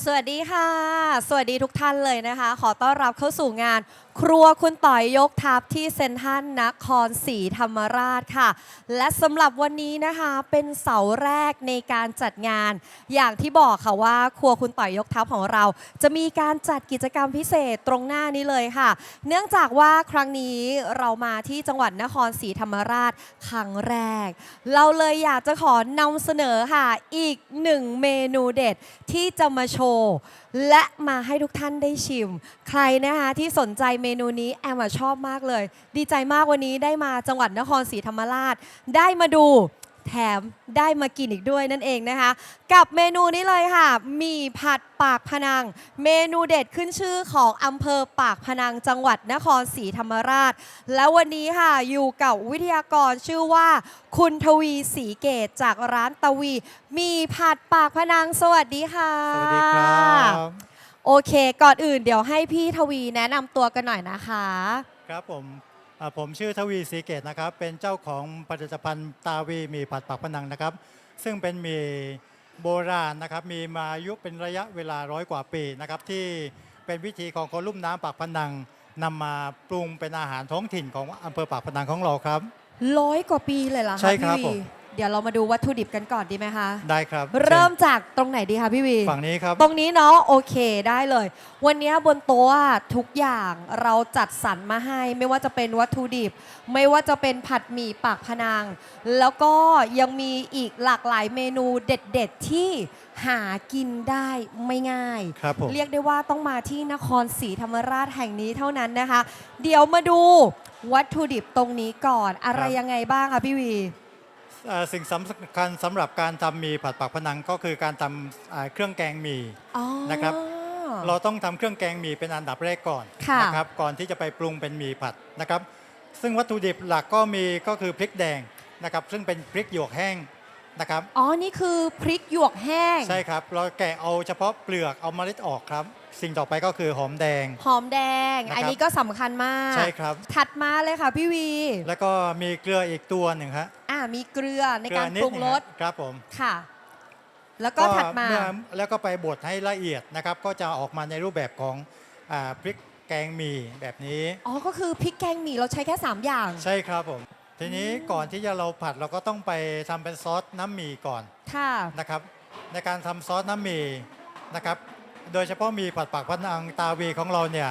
สวัสดีค่ะ สวัสดีทุกท่านเลยนะคะ ขอต้อนรับเข้าสู่งาน ครัวคุณต่อยยกทัพที่เซนทรัลนครศรีธรรมราชค่ะ และสำหรับวันนี้นะคะเป็นเสาแรกในการจัดงาน อย่างที่บอกค่ะว่า ครัวคุณต่อยยกทัพของเรา จะมีการจัดกิจกรรมพิเศษตรงหน้านี้เลยค่ะ เนื่องจากว่าครั้งนี้เรามาที่จังหวัดนครศรีธรรมราชครั้งแรก เราเลยอยากจะขอนำเสนอค่ะอีกหนึ่งเมนูเด็ดที่จะมาโชว์และมาให้ทุกท่านได้ชิม ใครนะคะที่สนใจเมนูนี้แอมชอบมากเลย ดีใจมากวันนี้ได้มาจังหวัดนครศรีธรรมราช ได้มาดูแถมได้มากินอีกด้วยนั่นเองนะคะ กับเมนูนี้เลยค่ะ มีผัดปากพนัง เมนูเด็ดขึ้นชื่อของอำเภอปากพนังจังหวัดนครศรีธรรมราช และวันนี้ค่ะอยู่กับวิทยากรชื่อว่า คุณทวีศรีเกตจากร้านตวี มีผัดปากพนังสวัสดีค่ะ สวัสดีครับ โอเค ก่อนอื่นเดี๋ยวให้พี่ทวีแนะนำตัวกันหน่อยนะคะ ครับผมอ่าผมชื่อทวีศรีเกตนะครับ เป็นเจ้าของผลิตภัณฑ์ตาวีหมีผัดปักพนังนะครับ ซึ่งเป็นหมีโบราณนะครับ มีมาอายุเป็นระยะเวลาร้อยกว่าปีนะครับ ที่เป็นวิธีของคนลุ่มน้ำปากพนังนำมาปรุงเป็นอาหารท้องถิ่นของอำเภอปากพนังของเราครับ ร้อยกว่าปีเลยเหรอคะใช่ครับพี่ผวีม เดี๋ยวเรามาดูวัตถุดิบกันก่อนดีไหมคะได้ครับเริ่มจากตรงไหนดีคะพี่วีฝั่งนี้ครับ ตรงนี้เนาะโอเคได้เลย วันนี้บนโต๊ะอะทุกอย่างเราจัดสรรมาให้ ไม่ว่าจะเป็นวัตถุดิบ ไม่ว่าจะเป็นผัดหมี่ปากพนัง แล้วก็ยังมีอีกหลากหลายเมนูเด็ด ๆ ที่หากินได้ไม่ง่าย ครับผม เรียกได้ว่าต้องมาที่นครศรีธรรมราชแห่งนี้เท่านั้นนะคะ เดี๋ยวมาดูวัตถุดิบตรงนี้ก่อนอะไรยังไงบ้างคะพี่วีเอ่อ สิ่งสำคัญสำหรับการทำหมีผัดปักพนังก็คือการทำอ่าเครื่องแกงหมี่อ๋อ นะครับ เราต้องทำเครื่องแกงหมี่เป็นอันดับแรกก่อนค่ะ นะครับก่อนที่จะไปปรุงเป็นหมี่ผัดนะครับ ซึ่งวัตถุดิบหลักก็มีก็คือพริกแดงนะครับ ซึ่งเป็นพริกหยวกแห้ง นะครับ อ๋อ นี่คือพริกหยวกแห้ง ใช่ครับ เราแกะเอาเฉพาะเปลือกเอาเมล็ดออกครับ สิ่งต่อไปก็คือหอมแดง หอมแดง นะครับอันนี้ก็สำคัญมากใช่ครับ ถัดมาเลยค่ะพี่วี แล้วก็มีเกลืออีกตัวหนึ่งฮะอ่า มีเกลือในเกลืการนิดปรุงหนึ่รสฮะครับผมค่ะ แล้วก็ถัดมา เอแล้วก็ไปบดให้ละเอียดนะครับ ก็จะออกมาในรูปแบบของอ่าพริกแกงหมี่แบบนี้ อ๋อ ก็คือพริกแกงหมี่เราใช้แค่ 3 อย่าง ใช่ครับผม ทีนี้ก่อนที่จะเราผัดเราก็ต้องไปทำเป็นซอสน้ำหมี่ก่อนค่ะ นะครับ ในการทำซอสน้ำหมี่นะครับ โดยเฉพาะหมีผัดปากพนังตาวีของเราเนี่ย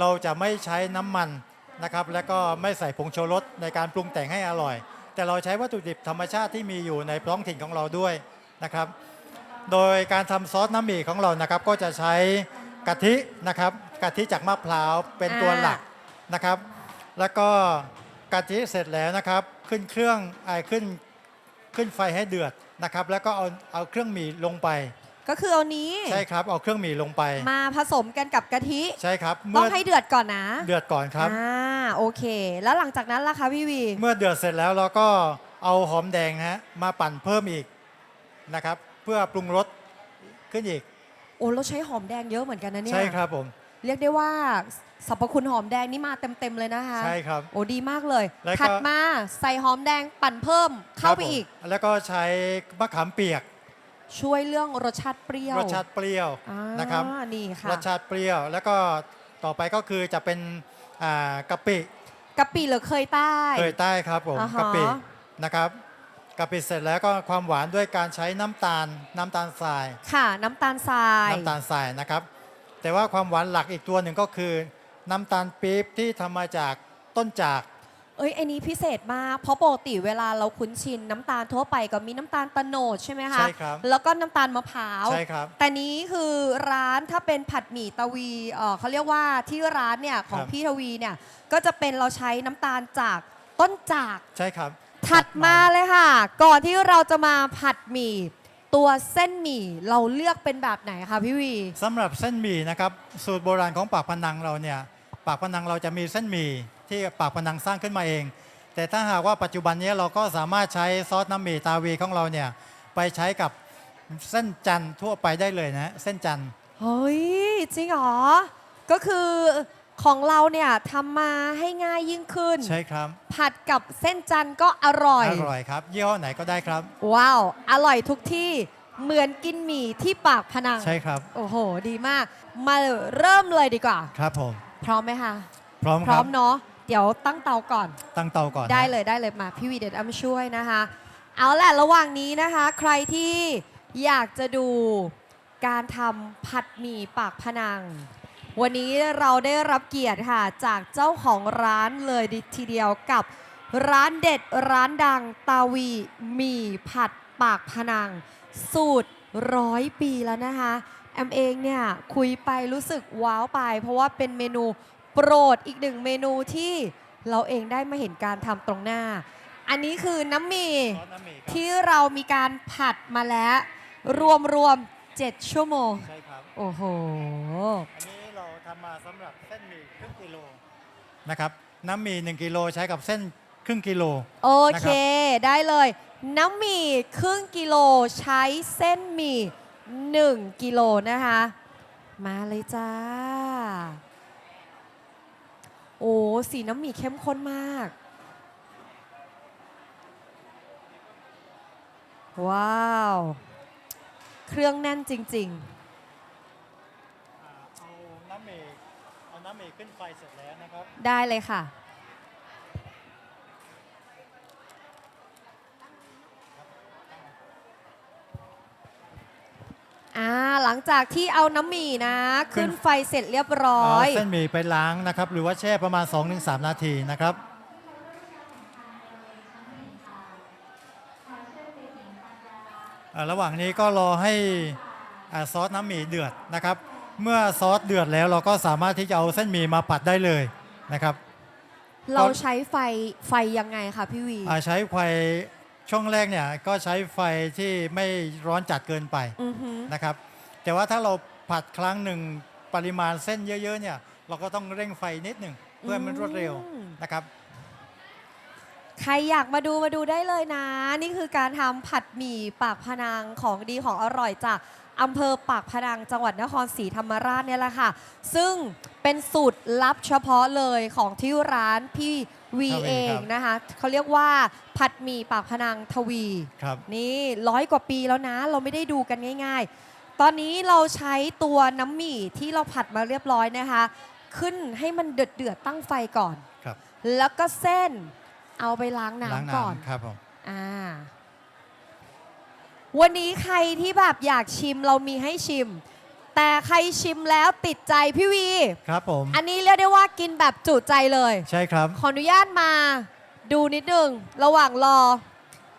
เราจะไม่ใช้น้ำมันนะครับ และก็ไม่ใส่ผงชูรสในการปรุงแต่งให้อร่อย แต่เราใช้วัตถุดิบธรรมชาติที่มีอยู่ในท้องถิ่นของเราด้วยนะครับ โดยการทำซอสน้ำหมี่ของเรานะครับ ก็จะใช้กะทินะครับกะทิจากมะพร้าวเป็นตัวหลัก นะครับแล้วก็ กะทิเสร็จแล้วนะครับ ขึ้นเครื่องไอ้ขึ้นขึ้นไฟให้เดือดนะครับ แล้วก็เอาเอาเครื่องหมี่ลงไปก็คือเอานี้ใช่ครับเอาเครื่องหมี่ลงไป มาผสมกันกับกะทิใช่ครับต้อเมื่งอให้เดือดก่อนนะ เดือดก่อนครับอ่าโอเค แล้วหลังจากนั้นล่ะคะพี่วี เมื่อเดือดเสร็จแล้วเราก็เอาหอมแดงนะฮะมาปั่นเพิ่มอีกนะครับ เพื่อปรุงรสขึ้นอีกโอ้เราใช้หอมแดงเยอะเหมือนกันนะเนี่ยใช่ครับผม เรียกได้ว่าสรรพคุณหอมแดงนี่มาเต็มๆเลยนะคะใช่ครับโอ้ดีมากเลยแล้วก็ ถัดมาใส่หอมแดงปั่นเพิ่มเข้าไปครับผมอีกแล้วก็ใช้มะขามเปียกช่วยเรื่องรสชาติเปรี้ยวรสชาติเปรี้ยวอ่านะครับ นี่ค่ะรสชาติเปรี้ยว แล้วก็ต่อไปก็คือจะเป็นอ่ากะปิกะปิหรือเคยใต้ เคยใต้ครับผมอ่าฮะ กะปินะครับกะปิเสร็จแล้วก็ความหวานด้วยการใช้น้ำตาลน้ำตาลทราย ค่ะ น้ำตาลทราย น้ำตาลทรายนะครับ แต่ว่าความหวานหลักอีกตัวหนึ่งก็คือ น้ำตาลปี๊บที่ทำมาจากต้นจาก เอ้ยอันนี้พิเศษมากเพราะปกติเวลาเราคุ้นชินน้ำตาลทั่วไปก็มีน้ำตาลตะโนดใช่ไหมคะใช่ครับแล้วก็น้ำตาลมะพร้าวใช่ครับแต่นี้คือร้านถ้าเป็นผัดหมี่ตะวีเอ่อเขาเรียกว่าที่ร้านเนี่ยของครับ พี่ทวีเนี่ยก็จะเป็นเราใช้น้ำตาลจากต้นจาก ใช่ครับถัดมาเลยค่ะ ก่อนที่เราจะมาผัดหมี่ ตัวเส้นหมี่เราเลือกเป็นแบบไหนคะพี่วีสำหรับเส้นหมี่นะครับสูตรโบราณของปากพนังเราเนี่ยปากพนังเราจะมีเส้นหมี่ที่ปากพนังสร้างขึ้นมาเอง แต่ถ้าหากว่าปัจจุบันนี้เราก็สามารถใช้ซอสน้ำหมี่ตาวีของเราเนี่ยไปใช้กับเส้นจันทร์ทั่วไปได้เลยนะเส้นจันทร์เฮ้ยจริงเหรอก็คือ ของเราเนี่ยทำมาให้ง่ายยิ่งขึ้น ใช่ครับ ผัดกับเส้นจันทร์ก็อร่อย อร่อยครับยี่ห้อไหนก็ได้ครับ ว้าว อร่อยทุกที่เหมือนกินหมี่ที่ปากพนัง ใช่ครับ โอ้โห ดีมาก มาเริ่มเลยดีกว่า ครับผม พร้อมไหมคะพร้อมพคร้อรับมเนาะเดี๋ยวตั้งเตาก่อน ตั้งเตาก่อนนะได้เลยได้เลยมาพี่วีเด็ดอ้ำช่วยนะคะ เอาแหละระหว่างนี้นะคะ ใครที่อยากจะดูการทำผัดหมี่ปากพนัง วันนี้เราได้รับเกียรติค่ะจากเจ้าของร้านเลยทีเดียวกับร้านเด็ดร้านดังตาวีหมี่ผัดปากพนัง สูตรร้อยปีแล้วนะคะแอมเองเนี่ยคุยไปรู้สึกว้าวไป เพราะว่าเป็นเมนูโปรดอีกหนึ่งเมนูที่เราเองได้มาเห็นการทำตรงหน้า อันนี้คือน้ำหมี่ซอสน้ำหมี่ครับที่เรามีการผัดมาแล้วรวมรวมๆ7ชั่วโมง ใช่ครับ โอ้โห อันนี้เรา ทำมาสำหรับเส้นหมี่ครึ่งกิโลนะครับน้ำหมี่1กิโลใช้กับเส้นครึ่งกิโล โอนะเคครับได้เลย น้ำหมี่ครึ่งกิโลใช้เส้นหมี่1กิโลนะคะ มาเลยจ้า โอ้สีน้ำหมี่เข้มข้นมาก ว้าว เครื่องแน่นจริงอ่าเอาน้ำหมี่เอาน้ำหมี่ ขึ้นไฟเสร็จแล้วนะครับๆได้เลยค่ะ อ่า หลังจากที่เอาน้ำหมี่นะ ขึ้นไฟเสร็จเรียบร้อเอายเส้นหมี่ไปล้างนะครับ หรือว่าแช่ประมาณ 2-3 นาทีนะครับ อ่าระหว่างนี้ก็รอให้อ่าซอสน้ำหมี่เดือดนะครับ เมื่อซอสเดือดแล้วเราก็สามารถที่จะเอาเส้นหมี่มาผัดได้เลยนะครับ เราใช้ไฟไฟยังไงคะพี่วี อ่าใช้ไฟช่วงแรกเนี่ยก็ใช้ไฟที่ไม่ร้อนจัดเกินไปอือหือ นะครับ แต่ว่าถ้าเราผัดครั้งหนึ่งปริมาณเส้นเยอะๆเนี่ยเราก็ต้องเร่งไฟนิดหนึ่งเพื่อให้มันรวดเร็วอืม นะครับ ใครอยากมาดูมาดูได้เลยนะ นี่คือการทำผัดหมี่ปากพนังของดีของอร่อยจาก อำเภอปากพนังจังหวัดนครศรีธรรมราชเนี่ยแหละค่ะ ซึ่งเป็นสูตรลับเฉพาะเลยของที่ร้านพี่วีทวีเองครับนะคะเขาเรียกว่าผัดหมี่ปากพนังทวี ครับ นี่ร้อยกว่าปีแล้วนะ เราไม่ได้ดูกันง่าย ๆ ตอนนี้เราใช้ตัวน้ำหมี่ที่เราผัดมาเรียบร้อยนะคะ ขึ้นให้มันเดือดเดือดๆตั้งไฟก่อน ครับแล้วก็เส้นเอาไปล้างล้างน้ำก่อน น้ำครับผม อ่า วันนี้ใครที่แบบอยากชิมเรามีให้ชิม แต่ใครชิมแล้วติดใจพี่วี ครับผม อันนี้เรียกได้ว่ากินแบบจุใจเลย ใช่ครับ ขออนุญาตมาดูนิดนึง ระหว่างรอ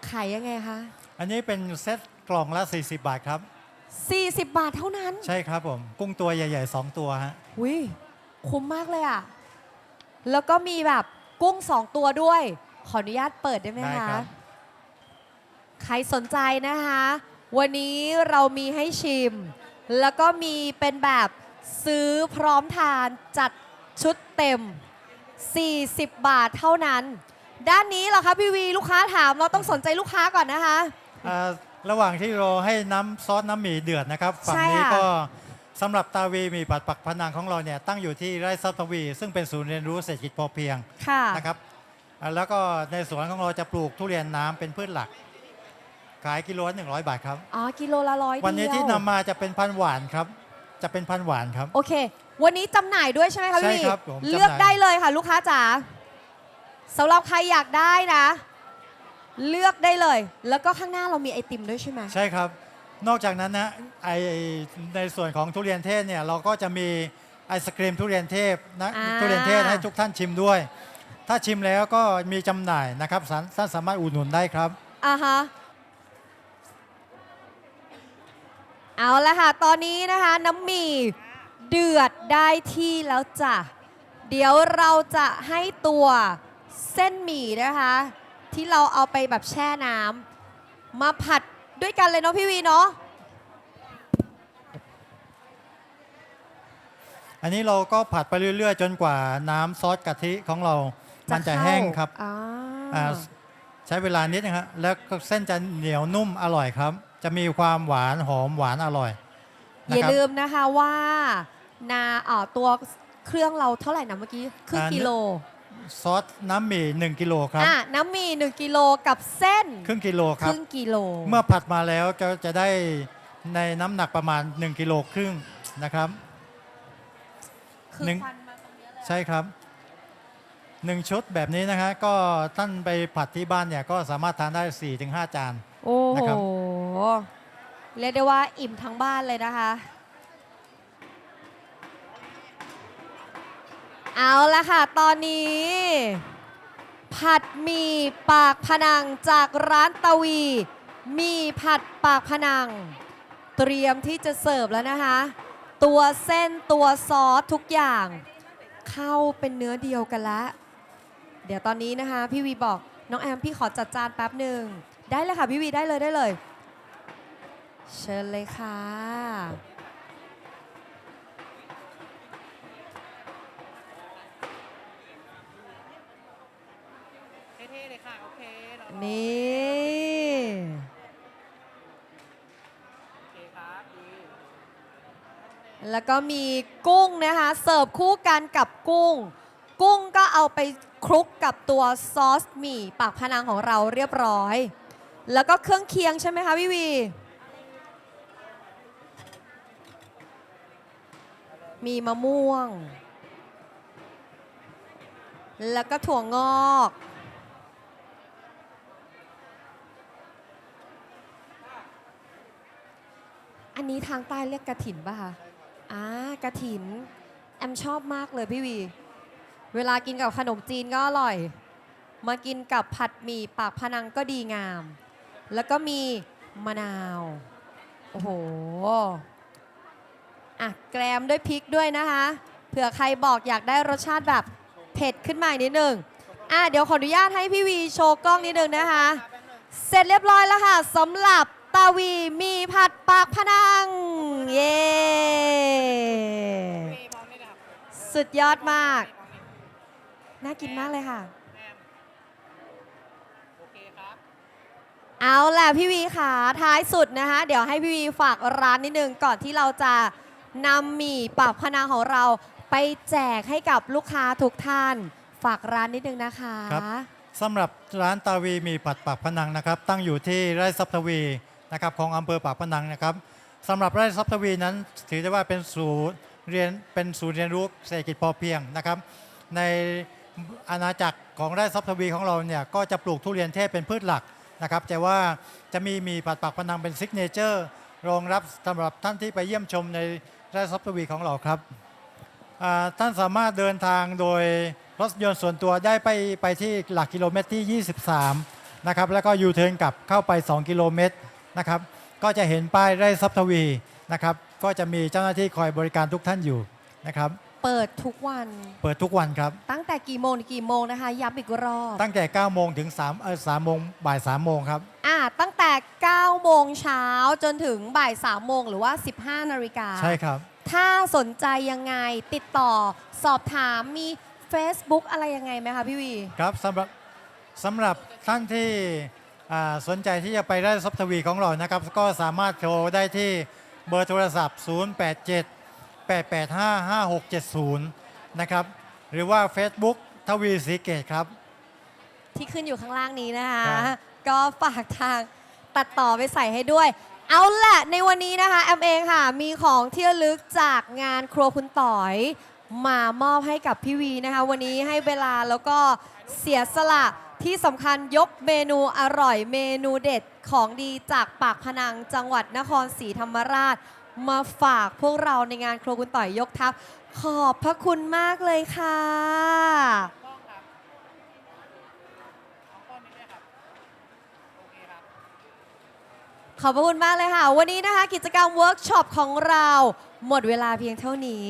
ขายยังไงคะ อันนี้เป็นเซตกล่องละ 40 บาทครับ 40 บาทเท่านั้น ใช่ครับผม กุ้งตัวใหญ่ๆ 2 ตัวฮะวิคุ้มมากเลยอะ แล้วก็มีแบบกุ้งสองตัวด้วย ขออนุญาตเปิดได้ไหมได้คะครับ ใครสนใจนะคะ วันนี้เรามีให้ชิม แล้วก็มีเป็นแบบซื้อพร้อมทานจัดชุดเต็ม 40 บาทเท่านั้น ด้านนี้เหรอคะพี่วีลูกค้าถามเราต้องสนใจลูกค้าก่อนนะคะ อ่าระหว่างที่รอให้น้ำซอสน้ำหมี่เดือดนะครับฝั่งใช่นี้ค่ะ ก็สำหรับตาวีหมีผัดปักพนังของเราเนี่ยตั้งอยู่ที่ไร่ซับตาวี ซึ่งเป็นศูนย์เรียนรู้เศรษฐกิจพอเพียงค่ะ นะครับอ่าแล้วก็ในสวนของเราจะปลูกทุเรียนน้ำเป็นพืชหลัก ขายกิโลละ100บาทครับ อ๋อกิโลละร้อยวันนี้เดียที่นำมาจะเป็นพันธุ์หวานครับ จะเป็นพันธุ์หวานครับ โอเค วันนี้จำหน่ายด้วยใช่ไหมคะใช่พี่วีครับผมจำหน่าย เลือกได้เลยค่ะ ลูกค้าจ๋าสำหรับใครอยากได้นะ เลือกได้เลย แล้วก็ข้างหน้าเรามีไอติมด้วยใช่ไหมใช่ครับ นอกจากนั้นนะไอในส่วนของทุเรียนเทศเนี่ยเราก็จะมีไอศครีมทุเรียนเทพนะอ่า ทุเรียนเทศให้ทุกท่านชิมด้วย ถ้าชิมแล้วก็มีจำหน่ายนะครับสาท่านสามารถอุดหนุนได้ครับ อ่าฮะ เอาละค่ะ ตอนนี้นะคะน้ำหมี่เดือดได้ที่แล้วจ้ะ เดี๋ยวเราจะให้ตัวเส้นหมี่นะคะ ที่เราเอาไปแบบแช่น้ำมาผัดด้วยกันเลยเนาะพี่วีเนาะ อันนี้เราก็ผัดไปเรื่อยๆ จนกว่าน้ำซอสกะทิของเรามันจะแห้งครับอ่าอ่าใช้เวลานิดนะครับแล้วก็เส้นจะเหนียวนุ่มอร่อยครับ จะมีความหวานหอมหวานอร่อยอนะย่าครับ ลืมนะคะว่านาเอ่อตัวเครื่องเราเท่าไหร่นะเมื่อกี้ครึ่งอ่า กิโลซอสน้ำหมี่1กิโลครับ อะน้ำหมี 1 กิโลกับเส้นครึ่งกิโลคครับ รึ่งกิโล เมื่อผัดมาแล้วก็จะได้ในน้ำหนักประมาณ 1กิโลครึ่งนะครับ คือหนึ่ง ควันมาตรงเนี้ยเลยใช่ครับ1ชุดแบบนี้นะฮะก็ท่านไปผัดที่บ้านเนี่ยก็สามารถทานได้ 4-5 จาน โอ้นะโหครับ เรียกได้ว่าอิ่มทั้งบ้านเลยนะคะ เอาละค่ะ ตอนนี้ ผัดหมีปากพนังจากร้านตะวีมีผัดปากพนัง เตรียมที่จะเสิร์ฟแล้วนะคะ ตัวเส้นตัวซอสทุกอย่าง เข้าเป็นเนื้อเดียวกันล้วเดี๋ยวตอนนี้นะคะ พี่วีบอกน้องแอมพี่ขอจัดจานแป๊บหนึ่งได้เลยค่ะพี่วีได้เลยได้เลย เชิญเลยค่ะ เท่ๆเลยค่ะ โอเคเรานี่ โอเคครับดีแล้วก็มีกุ้งนะคะ เสิร์ฟคู่กันกับกุ้ง กุ้งก็เอาไปคลุกกับตัวซอสหมี่ปากพนังของเราเรียบร้อย แล้วก็เครื่องเคียงใช่ไหมคะพี่วี มีมะม่วง แล้วก็ถั่วงอก อันนี้ทางใต้เรียกกระถินป่ะคะอ่ากระถิน แอมชอบมากเลยพี่วี เวลากินกับขนมจีนก็อร่อย มากินกับผัดหมี่ปากพนังก็ดีงาม แล้วก็มีมะนาว โอ้โห อะแกรมด้วยพริกด้วยนะคะเผื่อใครบอกอยากได้รสชาติแบบเผ็ดขึ้นมาอีกนิดหนึ่งอะเดี๋ยวขออนุญาตให้พี่วีโชว์กล้องนิดนึงนะคะ เสร็จเรียบร้อยแล้วค่ะสำหรับตาวีมีผัดปากพนัง เย่สุดยอดมาก น่ากินมากเลยค่ะเอาแหละพี่วีค่ะท้ายสุดนะคะ เดี๋ยวให้พี่วีฝากร้านนิดนึงก่อนที่เราจะ นำหมี่ปากพนังของเราไปแจกให้กับลูกค้าทุกท่าน ฝากร้านนิดนึงนะคะ ครับ สำหรับร้านตาวีมีผัดปากพนังนะครับ ตั้งอยู่ที่ไร่ซับทวีนะครับของอำเภอปากพนังนะครับสำหรับไร่ซับทวีนั้น ถือได้ว่าเป็นศูนย์เรียนเป็นศูนย์เรียนรู้เศรษฐกิจพอเพียงนะครับ ในอาณาจักรของไร่ซับทวีของเราเนี่ยก็จะปลูกทุเรียนเทศเป็นพืชหลักนะครับ แต่ว่าจะมีมีผัดปากพนังเป็นซิกเนเจอร์รองรับสำหรับท่านที่ไปเยี่ยมชมใน ไร่ซับทวีของเราครับท่านสามารถเดินทางโดยรถยนต์ส่วนตัวได้ไปไปที่หลักกิโลเมตรที่ 23 นะครับ แล้วก็ยูเทิร์นกลับเข้าไป 2 กิโลเมตรนะครับ ก็จะเห็นป้ายไร่ซับทวีนะครับ ก็จะมีเจ้าหน้าที่คอยบริการทุกท่านอยู่นะครับ เปิดทุกวัน เปิดทุกวันครับ ตั้งแต่กี่โมงถึงกี่โมงนะคะ ย้ำอีกรอบตั้งแต่9โมงถึง3เออ3โมงบ่าย3โมงครับ อ่าตั้งแต่ 9 โมงเช้าจนถึงบ่าย 3 โมงหรือว่า 15 นาฬิกา ใช่ครับ ถ้าสนใจยังไงติดต่อสอบถามมี Facebook อะไรยังไงไหมคะพี่วี ครับสำหรับสำหรับท่านที่อ่าสนใจที่จะไปไร่ซับทวีของเรานะครับ ก็สามารถโทรได้ที่เบอร์โทรศัพท์ 087 885 5670 นะครับ หรือว่า Facebook ทวีสีเกตครับ ที่ขึ้นอยู่ข้างล่างนี้นะคะ ครับ ก็ฝากทางตัดต่อไปใส่ให้ด้วย เอาแหละในวันนี้นะคะแอมเองค่ะ มีของที่ระลึกจากงานครัวคุณต่อย มามอบให้กับพี่วีนะคะ วันนี้ให้เวลาแล้วก็เสียสละที่สำคัญยกเมนูอร่อยเมนูเด็ดของดีจากปากพนังจังหวัดนครศรีธรรมราช มาฝากพวกเราในงานครัวคุณต่อยยกทัพ ขอบพระคุณมากเลยค่ะ ขอบพระคุณมากเลยค่ะ วันนี้นะคะ กิจกรรมเวิร์กช็อปของเรา หมดเวลาเพียงเท่านี้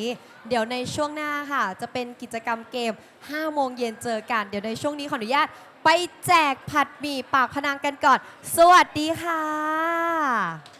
เดี๋ยวในช่วงหน้าค่ะ จะเป็นกิจกรรมเกม 5 โมงเย็นเจอกัน เดี๋ยวในช่วงนี้ขออนุญาตไปแจกผัดหมี่ปากพนังกันก่อน สวัสดีค่ะ